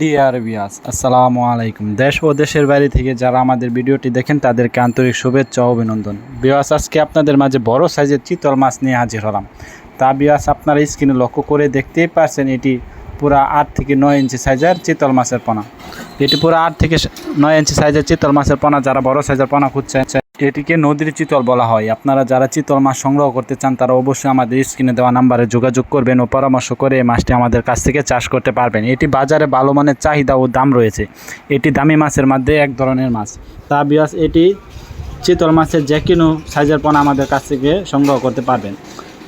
Deer বিয়াস আসসালামু আলাইকুম। দেশ ও দেশের বাইরে থেকে যারা আমাদের ভিডিওটি দেখেন, তাদেরকে আন্তরিক শুভেচ্ছা ও অভিনন্দন। বিয়াস আজকে আপনাদের মাঝে বড় সাইজের চিতল মাছ নিয়ে হাজির হলাম। তা বিয়াস আপনারা স্ক্রিনে লক্ষ্য করে দেখতেই পারছেন, এটি পুরা আট থেকে নয় ইঞ্চি সাইজের চিতল মাছের পোনা। এটি পুরো আট থেকে নয় ইঞ্চি সাইজের চিতল মাছের পোনা, যারা বড় সাইজের পোনা খুঁজছেন এটিকে নদীর চিতল বলা হয়। আপনারা যারা চিতল মাছ সংগ্রহ করতে চান, তারা অবশ্যই আমাদের স্ক্রিনে দেওয়া নাম্বারে যোগাযোগ করবেন ও পরামর্শ করে এই মাছটি আমাদের কাছ থেকে চাষ করতে পারবেন। এটি বাজারে ভালো মানের চাহিদা ও দাম রয়েছে। এটি দামি মাছের মধ্যে এক ধরনের মাছ। তা বিয়াস এটি চিতল মাছের যে কোনো সাইজের পোনা আমাদের কাছ থেকে সংগ্রহ করতে পারবেন।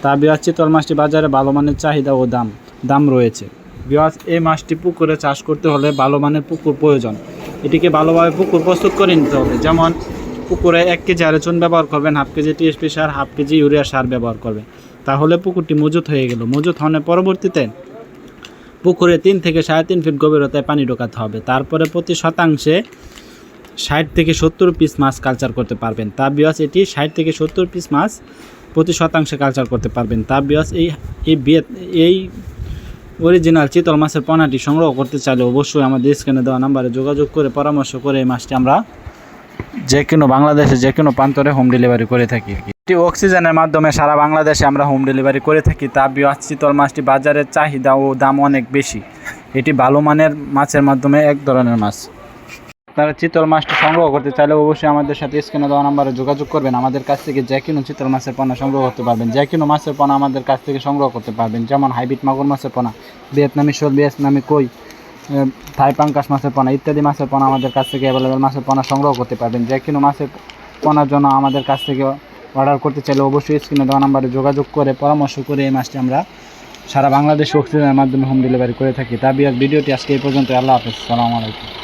তা বিয়াস চিতল মাছটি বাজারে ভালো মানের চাহিদা ও দাম দাম রয়েছে। বিয়াস এই মাছটি পুকুরে চাষ করতে হলে ভালো মানের পুকুর প্রয়োজন। এটিকে ভালোভাবে পুকুর প্রস্তুত করে নিতে হবে। যেমন পুকুরে এক কেজি আরেচন ব্যবহার করবেন, হাফ কেজি টিএসপি সার, হাফ কেজি ইউরিয়া সার ব্যবহার করবেন। তাহলে পুকুরটি মজুত হয়ে গেল। মজুত হওয়ার পরবর্তীতে পুকুরে তিন থেকে সাড়ে তিন ফিট গভীরতায় পানি ঢোকাতে হবে। তারপরে প্রতি শতাংশে ষাট থেকে সত্তর পিস মাছ কালচার করতে পারবেন। তা বিয়াস এটি ষাট থেকে সত্তর পিস মাছ প্রতি শতাংশে কালচার করতে পারবেন। তা বিয়াস এই এই এই অরিজিনাল চিতল মাছের পোনাটি সংগ্রহ করতে চাইলে অবশ্যই আমাদের স্ক্রিনে দেওয়া নাম্বারে যোগাযোগ করে পরামর্শ করে এই মাছটি আমরা যে কোনো বাংলাদেশে যে কোনো প্রান্তরে হোম ডেলিভারি করে থাকি এটি অক্সিজেনের মাধ্যমে সারা বাংলাদেশে আমরা হোম ডেলিভারি করে থাকি। তা বিয়াস চিতল মাছটি বাজারের চাহিদা ও দাম অনেক বেশি। এটি ভালো মানের মাছের মাধ্যমে এক ধরনের মাছ। আপনারা চিতল মাছটি সংগ্রহ করতে চাইলে অবশ্যই আমাদের সাথে স্ক্রিনে দেওয়া নাম্বারে যোগাযোগ করবেন। আমাদের কাছ থেকে যে কোনো চিতল মাছের পোনা সংগ্রহ করতে পারবেন। যে কোনো মাছের পোনা আমাদের কাছ থেকে সংগ্রহ করতে পারবেন। যেমন হাইব্রিড মাগুর মাছের পোনা ভিয়েতনামি শোল, ভিয়েতনামি কই থাই পাঙ্কাশ মাছের পোনা, ইত্যাদি মাছের পোনা আমাদের কাছ থেকে অ্যাভেলেবেল মাছের পোনা সংগ্রহ করতে পারবেন। যে কোনো মাছের পোনার জন্য আমাদের কাছ থেকে অর্ডার করতে চাইলে অবশ্যই স্ক্রিনে দেওয়া নাম্বারে যোগাযোগ করে, পরামর্শ করে এই মাছটি আমরা সারা বাংলাদেশ অক্সিজেনের মাধ্যমে হোম ডেলিভারি করে থাকি। তা বিয়ার ভিডিওটি আজকে এই পর্যন্ত আল্লাহ হাফেজ। সালামু আলাইকুম।